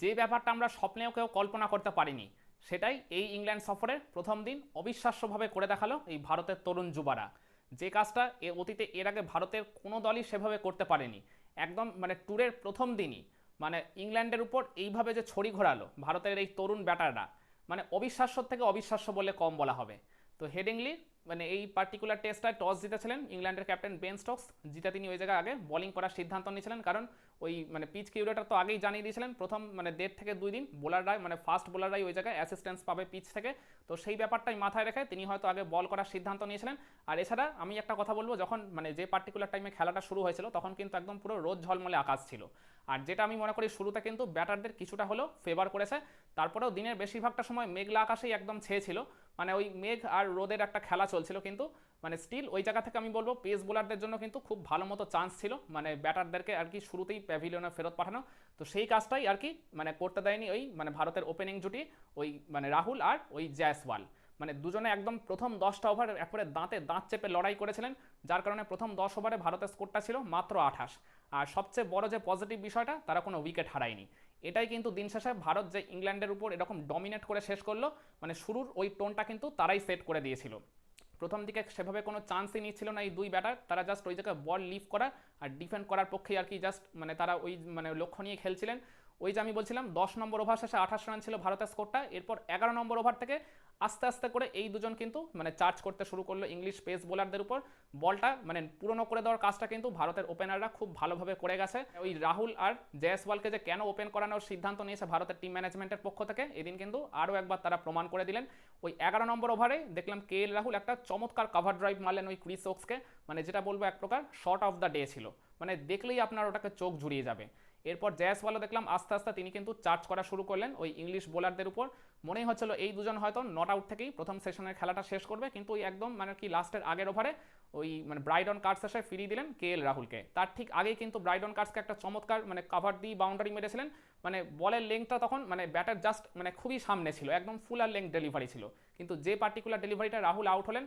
যে ব্যাপারটা আমরা স্বপ্নেও কেউ কল্পনা করতে পারিনি, সেটাই এই ইংল্যান্ড সফরের প্রথম দিন অবিশ্বাস্যভাবে করে দেখাল এই ভারতের তরুণ যুবারা। যে কাজটা এ অতীতে এর আগে ভারতের কোনো দলই সেভাবে করতে পারেনি, একদম মানে ট্যুরের প্রথম দিনই। মানে ইংল্যান্ডের উপর এইভাবে যে ছড়ি ঘোরালো ভারতের এই তরুণ ব্যাটাররা মানে অবিশ্বাস্য থেকে অবিশ্বাস্য বলে কম বলা হবে। তো হেডিংলি মানে এই পার্টিকুলার টেস্টটায় টস জিতেছিলেন ইংল্যান্ডের ক্যাপ্টেন বেন স্টোকস জিতে তিনি ওই জায়গায় আগে বোলিং করার সিদ্ধান্ত নিয়েছিলেন, কারণ ওই মানে পিচ কিউরেটার তো আগেই জানিয়ে দিয়েছিলেন, প্রথম মানে দেড় থেকে দুই দিন বোলাররাই মানে ফাস্ট বোলাররাই ওই জায়গায় অ্যাসিস্ট্যান্স পাবে পিচ থেকে। তো সেই ব্যাপারটাই মাথায় রেখে তিনি হয়তো আগে বল করার সিদ্ধান্ত নিয়েছিলেন। আর এছাড়া আমি একটা কথা বলব, যখন মানে যে পার্টিকুলার টাইমে খেলাটা শুরু হয়েছিল, তখন কিন্তু একদম পুরো রোদ ঝলমলে আকাশ ছিল। আর যেটা আমি মনে করি শুরুতে কিন্তু ব্যাটারদের কিছুটা হলেও ফেভার করেছে। তারপরেও দিনের বেশিরভাগটা সময় মেঘলা আকাশেই একদম ছেয়ে ছিল। মানে ওই মেঘ আর রোদের একটা খেলা চলছিল কিন্তু মানে স্টিল ওই জায়গা থেকে আমি বলব পেস বোলারদের জন্য কিন্তু খুব ভালো মতো চান্স ছিল। মানে ব্যাটারদেরকে আর কি শুরুতেই প্যাভিলিয়নে ফেরত পাঠানো। তো সেই কাজটাই আর কি মানে করতে দেয়নি ওই মানে ভারতের ওপেনিং জুটি ওই মানে রাহুল আর ওই জয়সওয়াল। মানে দুজনে একদম প্রথম দশটা ওভার একবারে দাঁতে দাঁত চেপে লড়াই করেছিলেন, যার কারণে প্রথম দশ ওভারে ভারতের স্কোরটা ছিল মাত্র আঠাশ। আর সবচেয়ে বড় যে পজিটিভ বিষয়টা, তারা কোনো উইকেট হারায়নি। এটাই কিন্তু দিন শেষে ভারত যে ইংল্যান্ডের উপর এরকম ডমিনেট করে শেষ করল মানে শুরুর ওই টোনটা কিন্তু তারাই সেট করে দিয়েছিল। প্রথম দিকে সেভাবে কোনো চান্সই নিচ্ছিল না এই দুই ব্যাটার। তারা জাস্ট ওই জায়গায় বল লিভ করা আর ডিফেন্ড করার পক্ষেই আর কি জাস্ট মানে তারা ওই মানে লক্ষ্য নিয়ে খেলছিলেন। ওই যে আমি বলছিলাম, দশ নম্বর ওভার শেষে আঠাশ রান ছিল ভারতের স্কোরটা, এরপর এগারো নম্বর ওভার থেকে আস্তে আস্তে করে এই দুজন কিন্তু মানে চার্জ করতে শুরু করল ইংলিশ পেস বোলারদের উপর। বলটা মানে পুরনো করে দেওয়ার কাজটা কিন্তু ভারতের ওপেনাররা খুব ভালোভাবে করে গেছে। ওই রাহুল আর জয়সওয়ালকে যে কেন ওপেন করানোর সিদ্ধান্ত নিয়েছে ভারতের টিম ম্যানেজমেন্টের পক্ষ থেকে, এদিন কিন্তু আরও একবার তারা প্রমাণ করে দিলেন। ওই এগারো নম্বর ওভারে দেখলাম কে এল রাহুল একটা চমৎকার কাভার ড্রাইভ মারলেন ওই ক্রিস ওক্সকে। মানে যেটা বলব এক প্রকার শর্ট অফ দ্য ডে ছিল। মানে দেখলেই আপনার ওটাকে চোখ জুড়িয়ে যাবে। এরপর জয়াসওয়ালও দেখলাম আস্তে আস্তে তিনি কিন্তু চার্জ করা শুরু করলেন ওই ইংলিশ বোলারদের উপর। মনেই হচ্ছিল এই দুজন হয়তো নট আউট থেকেই প্রথম সেশনের খেলাটা শেষ করবে, কিন্তু ওই একদম মানে কি লাস্টের আগের ওভারে ওই মানে ব্রাইডন কার্ডস এসে ফিরিয়ে দিলেন কে এল রাহুলকে। তার ঠিক আগেই কিন্তু ব্রাইডন কার্ডসকে একটা চমৎকার মানে কাভার দিয়ে বাউন্ডারি মেরেছিলেন। মানে বলের লেংথটা তখন মানে ব্যাটার জাস্ট মানে খুবই সামনে ছিল, একদম ফুল আর লেংথ ডেলিভারি ছিল। কিন্তু যে পার্টিকুলার ডেলিভারিটা রাহুল আউট হলেন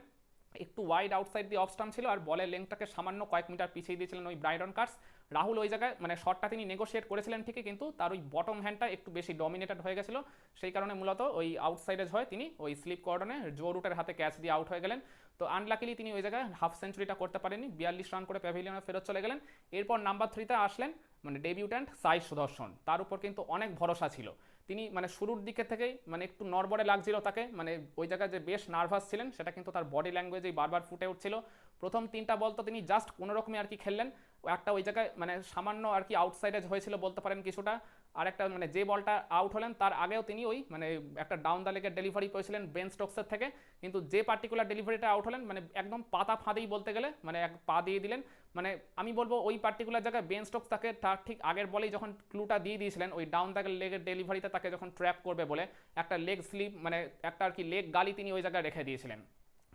একটু ওয়াইড আউটসাইড দিয়ে অফস্টাম ছিল আর বলের লেংথটাকে সামান্য কয়েক মিটার পিছিয়ে দিয়েছিলেন ওই ব্রাইডন কার্স রাহুল ওই জায়গায় মানে শটটা তিনি নেগোশিয়েট করেছিলেন ঠিকই, কিন্তু তার ওই বটম হ্যান্ডটা একটু বেশি ডমিনেটেড হয়ে গেছিল। সেই কারণে মূলত ওই আউটসাইডে হয় তিনি ওই স্লিপ কর্ডনে জো রুটের হাতে ক্যাচ দিয়ে আউট হয়ে গেলেন। তো আনলাকিলি তিনি ওই জায়গায় হাফ সেঞ্চুরিটা করতে পারেননি, বিয়াল্লিশ রান করে প্যাভিলিয়নে ফেরত চলে গেলেন। এরপর নাম্বার থ্রিতে আসলেন মানে ডেবিউট্যান্ট সাই সুদর্শন তার উপর কিন্তু অনেক ভরসা ছিল। তিনি মানে শুরুর দিকে থেকেই মানে একটু নড়বড়ে লাগছিল তাকে মানে ওই জায়গায় যে বেশ নার্ভাস ছিলেন, সেটা কিন্তু তার বডি ল্যাঙ্গুয়েজেই বারবার ফুটে উঠছিল। প্রথম তিনটা বল তো তিনি জাস্ট কোনো রকমই আর কি খেললেন। একটা ওই জায়গায় মানে সামান্য আর কি আউটসাইডে হয়েছিল বলতে পারেন কিছুটা। আর একটা মানে যে বলটা আউট হলেন, তার আগেও তিনি ওই মানে একটা ডাউন দ্য লেগের ডেলিভারি পেয়েছিলেন বেন স্টোকসের থেকে। কিন্তু যে পার্টিকুলার ডেলিভারিটা আউট হলেন মানে একদম পাতা ফাঁদেই বলতে গেলে মানে এক পা দিয়ে দিলেন। মানে আমি বলব ওই পার্টিকুলার জায়গায় বেন স্টোকস তাকে তার ঠিক আগের বলেই যখন ক্লুটা দিয়ে দিয়েছিলেন, ওই ডাউন দ্য লেগের ডেলিভারিতে তাকে যখন ট্র্যাপ করবে বলে, একটা লেগ স্লিপ মানে একটা আর কি লেগ গালি তিনি ওই জায়গায় রেখে দিয়েছিলেন।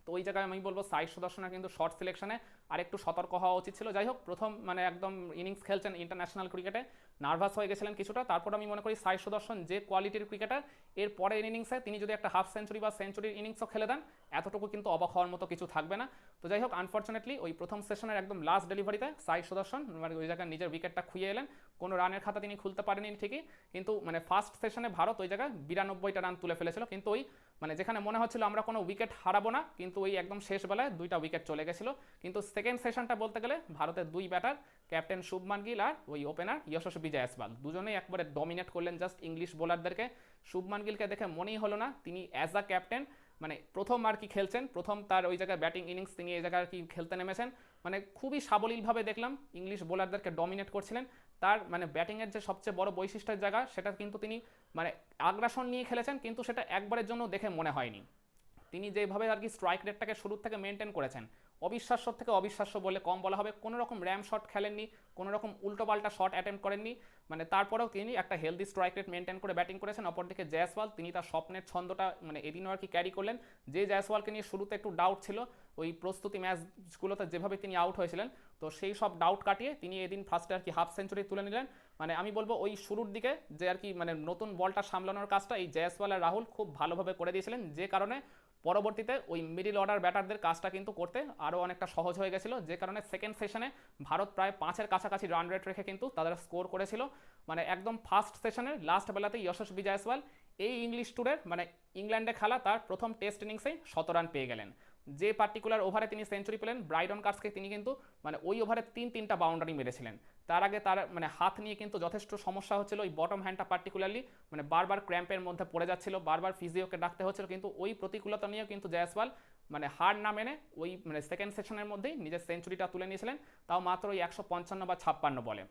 তো ওই জায়গায় আমি বলব সাই সুদর্শনের কিন্তু শর্ট সিলেকশনে আর একটু সতর্ক হওয়া উচিত ছিল। যাই হোক, প্রথম মানে একদম ইনিংস খেলছেন ইন্টারন্যাশনাল ক্রিকেটে নার্ভাস হয়ে গেছিলেন কিছুটা, তারপর আমি মনে করি সাই সুদর্শন যে কোয়ালিটির ক্রিকেটার এর পরের ইনিংসে তিনি যদি একটা হাফ সেঞ্চুরি বা সেঞ্চুরির ইনিংসও খেলে দেন, এতটুকু কিন্তু অবাক হওয়ার মতো কিছু থাকবে না। তো যাই হোক আনফর্চুনেটলি ওই প্রথম সেশনের একদম লাস্ট ডেলিভারিতে সাই সুদর্শন মানে ওই জায়গায় নিজের উইকেটটা খুঁয়ে এলেন। কোনো রানের খাতা তিনি খুলতে পারেনি ঠিকই, কিন্তু মানে ফার্স্ট সেশনে ভারত ওই জায়গায় বিরানব্বইটা রান তুলে ফেলেছিল। কিন্তু ওই মানে যেখানে মনে হচ্ছিল আমরা কোনো উইকেট হারাবো না, কিন্তু ওই একদম শেষ বেলায় দুইটা উইকেট চলে গেছিল। কিন্তু সেকেন্ড সেশনটা বলতে গেলে ভারতের দুই ব্যাটার ক্যাপ্টেন শুভমান গিল আর ওই ওপেনার যশস্বী জয়সওয়াল দুজনেই একবারে ডমিনেট করলেন জাস্ট ইংলিশ বোলারদেরকে শুভমান গিলকে দেখে মনেই হলো না, তিনি অ্যাজ আ ক্যাপ্টেন মানে প্রথম আর কি খেলছেন, প্রথম তার ওই জায়গায় ব্যাটিং ইনিংস তিনি এই জায়গায় কি খেলতে নেমেছেন। মানে খুবই সাবলীলভাবে দেখলাম ইংলিশ বোলারদেরকে ডমিনেট করছিলেন। তার মানে ব্যাটিংয়ের যে সবচেয়ে বড় বৈশিষ্ট্যের জায়গা, সেটা কিন্তু তিনি মানে আগ্রাসন নিয়ে খেলেছেন, কিন্তু সেটা একবারের জন্য দেখে মনে হয়নি। তিনি যেভাবে আর কি স্ট্রাইক রেটটাকে শুরুর থেকে মেনটেন করেছেন অবিশ্বাস্য থেকে অবিশ্বাস্য বলে কম বলা হবে। কোনো রকম র্যাম শট খেলেননি, কোনো রকম উল্টোপাল্টা শট অ্যাটেম্প করেননি। মানে তারপরেও তিনি একটা হেলদি স্ট্রাইক রেট মেনটেন করে ব্যাটিং করেছেন। অপরদিকে জয়সওয়াল, তিনি তার স্বপ্নের ছন্দটা মানে এদিনও আর কি ক্যারি করলেন। যে জয়সওয়ালকে নিয়ে শুরুতে একটু ডাউট ছিল, ওই প্রস্তুতি ম্যাচগুলোতে যেভাবে তিনি আউট হয়েছিলেন, তো সেই সব ডাউট কাটিয়ে তিনি এদিন ফার্স্টে আর কি হাফ সেঞ্চুরি তুলে নিলেন। মানে আমি বলব ওই শুরুর দিকে যে আর কি মানে নতুন বলটা সামলানোর কাজটা এই জয়সওয়াল আর রাহুল খুব ভালোভাবে করে দিয়েছিলেন। যে কারণে পরবর্তীতে ওই মিডিল অর্ডার ব্যাটারদের কাজটা কিন্তু করতে আরও অনেকটা সহজ হয়ে গেছিল। যে কারণে সেকেন্ড সেশনে ভারত প্রায় পাঁচের কাছাকাছি রান রেট রেখে কিন্তু তাদের স্কোর করেছিল। মানে একদম ফার্স্ট সেশনের লাস্ট বেলাতে যশস্বী জয়সওয়াল এই ইংলিশ ট্যুরের মানে ইংল্যান্ডে খেলা তার প্রথম টেস্ট ইনিংসেই শত রান পেয়ে গেলেন। যে পার্টিকুলার ওভারে তিনি সেঞ্চুরি পেলেন ব্রাইডন কার্সকে তিনি কিন্তু মানে ওই ওভারে তিন তিনটা বাউন্ডারি মেরেছিলেন। তার আগে তার মানে হাত নিয়ে কিন্তু যথেষ্ট সমস্যা হচ্ছিল, ওই বটম হ্যান্ডটা পার্টিকুলারলি মানে বারবার ক্র্যাম্পের মধ্যে পড়ে যাচ্ছিল, বারবার ফিজিওকে ডাকতে হচ্ছিল, কিন্তু ওই প্রতিকূলতা নিয়েও কিন্তু জয়সওয়াল মানে হার না মেনে ওই মানে সেকেন্ড সেশনের মধ্যেই নিজের সেঞ্চুরিটা তুলে নিয়েছিলেন, তাও মাত্র ওই একশো পঞ্চান্ন বা ছাপ্পান্ন বলে।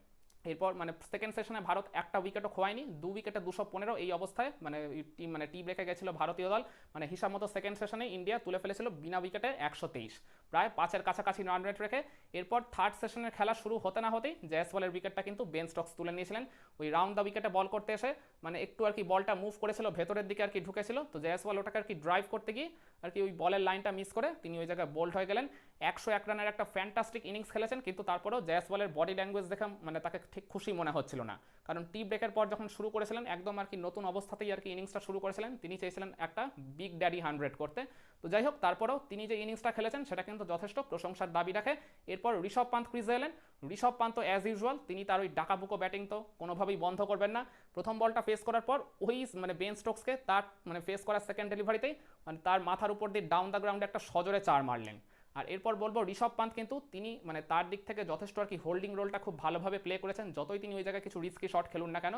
এরপর মানে সেকেন্ড সেশনে ভারত একটা উইকেটও খোয়ায়নি, দু উইকেটে দুশো পনেরো এই অবস্থায় মানে টিম মানে টি ব্রেকে গেছিল ভারতীয় দল। মানে হিসাব মতো সেকেন্ড সেশনে ইন্ডিয়া তুলে ফেলেছিল বিনা উইকেটে একশো তেইশ। প্রায় পাঁচের কাছাকাছি রান রেট রেখে এরপর থার্ড সেশনের খেলা শুরু হতে না হতেই জয়সওয়ালের উইকেটটা কিন্তু বেন স্টক্স তুলে নিয়েছিলেন। ওই রাউন্ড দ্য উইকেটে বল করতে এসে মানে একটু আর কি বলটা মুভ করেছিল, ভেতরের দিকে আর কি ঢুকেছিল। তো জয়সওয়াল ওটাকে আর কি ড্রাইভ করতে গিয়ে আর কি ওই বলের লাইনটা মিস করে তিনি ওই জায়গায় বোল্ড হয়ে গেলেন। একশো এক রানের একটা ফ্যান্টাস্টিক ইনিংস খেলেছেন, কিন্তু তারপরেও জয়সওয়ালের বডি ল্যাঙ্গুয়েজ দেখে মানে তাকে ঠিক খুশি মনে হচ্ছিল না। কারণ টি ব্রেকের পর যখন শুরু করেছিলেন, একদম আর কি নতুন অবস্থাতেই আর কি ইনিংসটা শুরু করেছিলেন, তিনি চেয়েছিলেন একটা বিগ ড্যাডি হান্ড্রেড করতে। তো যাই হোক, তারপরেও তিনি যে ইনিংসটা খেলেছেন সেটা কিন্তু যথেষ্ট প্রশংসার দাবি রাখে। এরপর ঋষভ পান্ত ক্রিজে এলেন। ঋষভ পান্ত অ্যাজ ইউজুয়াল তিনি তার ওই ডাকাবুকো ব্যাটিং তো কোনোভাবেই বন্ধ করবেন না। প্রথম বলটা ফেস করার পর ওই মানে বেন স্টোকসকে তার মানে ফেস করার সেকেন্ড ডেলিভারিতেই মানে তার মাথার উপর দিয়ে ডাউন দ্য গ্রাউন্ডে একটা সজোরে চার মারলেন। আর এরপর বলব ঋষভ পান্ত কিন্তু তিনি মানে তার দিক থেকে যথেষ্ট আর কি হোল্ডিং রোলটা খুব ভালোভাবে প্লে করেছেন। যতই তিনি ওই জায়গায় কিছু রিস্কি শট খেলুন না কেন,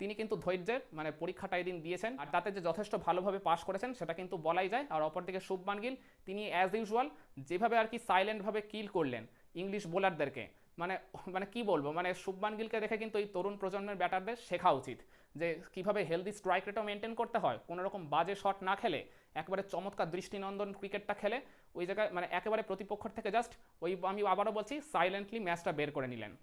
তিনি কিন্তু ধৈর্যের মানে পরীক্ষাটা এদিন দিয়েছেন। আর তাতে যে যথেষ্ট ভালোভাবে পাস করেছেন, সেটা কিন্তু বলাই যায়। আর অপরদিকে শুভমান গিল, তিনি অ্যাজ ইউজুয়াল যেভাবে আর কি সাইলেন্টভাবে কিল করলেন ইংলিশ বোলারদেরকে মানে মানে কি বলব? মানে শুভমান গিলকে দেখে কিন্তু এই তরুণ প্রজন্মের ব্যাটারদের শেখা উচিত যে কীভাবে হেলদি স্ট্রাইক রেটও মেনটেন করতে হয়। কোনো রকম বাজে শট না খেলে, একবারে চমৎকার দৃষ্টিনন্দন ক্রিকেটটা খেলে। ওই জায়গায় মানে একেবারে প্রতিপক্ষর থেকে জাস্ট ওই আমি আবারও বলছি সাইলেন্টলি ম্যাচটা বের করে নিলেন।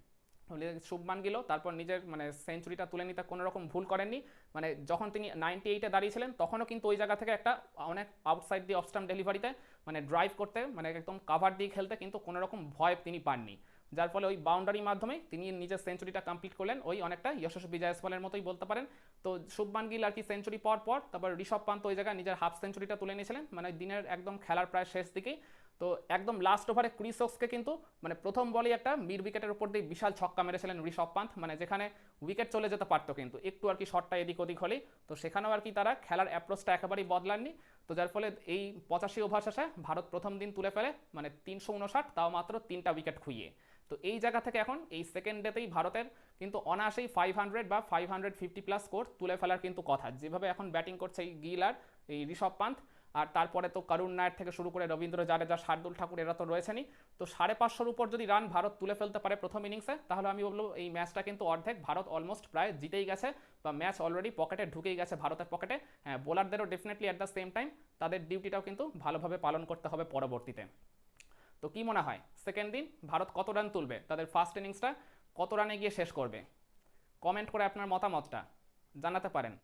শুভমান গিল, তারপর নিজের মানে সেঞ্চুরিটা তুলে নিতে কোনো রকম ভুল করেননি। মানে যখন তিনি নাইনটি এইটে দাঁড়িয়েছিলেন, তখনও কিন্তু ওই জায়গা থেকে একটা অনেক আউটসাইড দিয়ে অফস্টাম ডেলিভারিতে মানে ড্রাইভ করতে মানে একদম কাভার দিয়ে খেলতে কিন্তু কোনো রকম ভয় তিনি পাননি। যার ফলে ওই বাউন্ডারির মাধ্যমে তিনি নিজের সেঞ্চুরিটা কমপ্লিট করলেন। ওই অনেকটা যশস্বী জয়সওয়ালের মতোই বলতে পারেন। তো শুভমান গিল আর কি সেঞ্চুরি পর পর, তারপর ঋষভ পান্ত ওই জায়গায় নিজের হাফ সেঞ্চুরিটা তুলে নিয়েছিলেন। মানে দিনের একদম খেলার প্রায় শেষ দিকেই তো একদম লাস্ট ওভারে ক্রিসক্সকে কিন্তু মানে প্রথম বলেই একটা মিড উইকেটের উপর দিয়ে বিশাল ছক্কা মেরেছিলেন ঋষভ পান্ত। মানে যেখানে উইকেট চলে যেতে পারতো কিন্তু, একটু আর কি শটটা এদিক ওদিক হলেই। তো সেখানেও আর কি তারা খেলার অ্যাপ্রোচটা একেবারেই বদলাননি। তো যার ফলে এই পঁচাশি ওভার শেষে ভারত প্রথম দিন তুলে ফেলে মানে তিনশো উনষাট, তাও মাত্র তিনটা উইকেট খুইয়ে। তো এই জায়গা থেকে এখন এই সেকেন্ড ডেতেই ভারতের কিন্তু অনায়াসেই ফাইভ হান্ড্রেড বা five hundred fifty plus score তুলে ফেলার কিন্তু কথা। যেভাবে এখন ব্যাটিং করছে এই গিল আর, এই ঋষভ পান্ত আর তারপরে তো করুণ নায়ক থেকে শুরু করে রবীন্দ্র জাডেজা, শার্দুল ঠাকুর এরা তো রয়েছেনই। তো সাড়ে পাঁচশোর উপর যদি রান ভারত তুলে ফেলতে পারে প্রথম ইনিংসে তাহলে আমি বলব এই ম্যাচটা কিন্তু অর্ধেক ভারত অলমোস্ট প্রায় জিতেই গেছে বা ম্যাচ অলরেডি পকেটে ঢুকেই গেছে ভারতের পকেটে হ্যাঁ বোলারদেরও definitely at the same time তাদের ডিউটিটাও কিন্তু ভালোভাবে পালন করতে হবে পরবর্তীতে। তো কি মনে হয়? সেকেন্ড দিন ভারত কত রান তুলবে? তাদের ফার্স্ট ইনিংসটা কত রানে গিয়ে শেষ করবে? কমেন্ট করে আপনার মতামতটা জানাতে পারেন।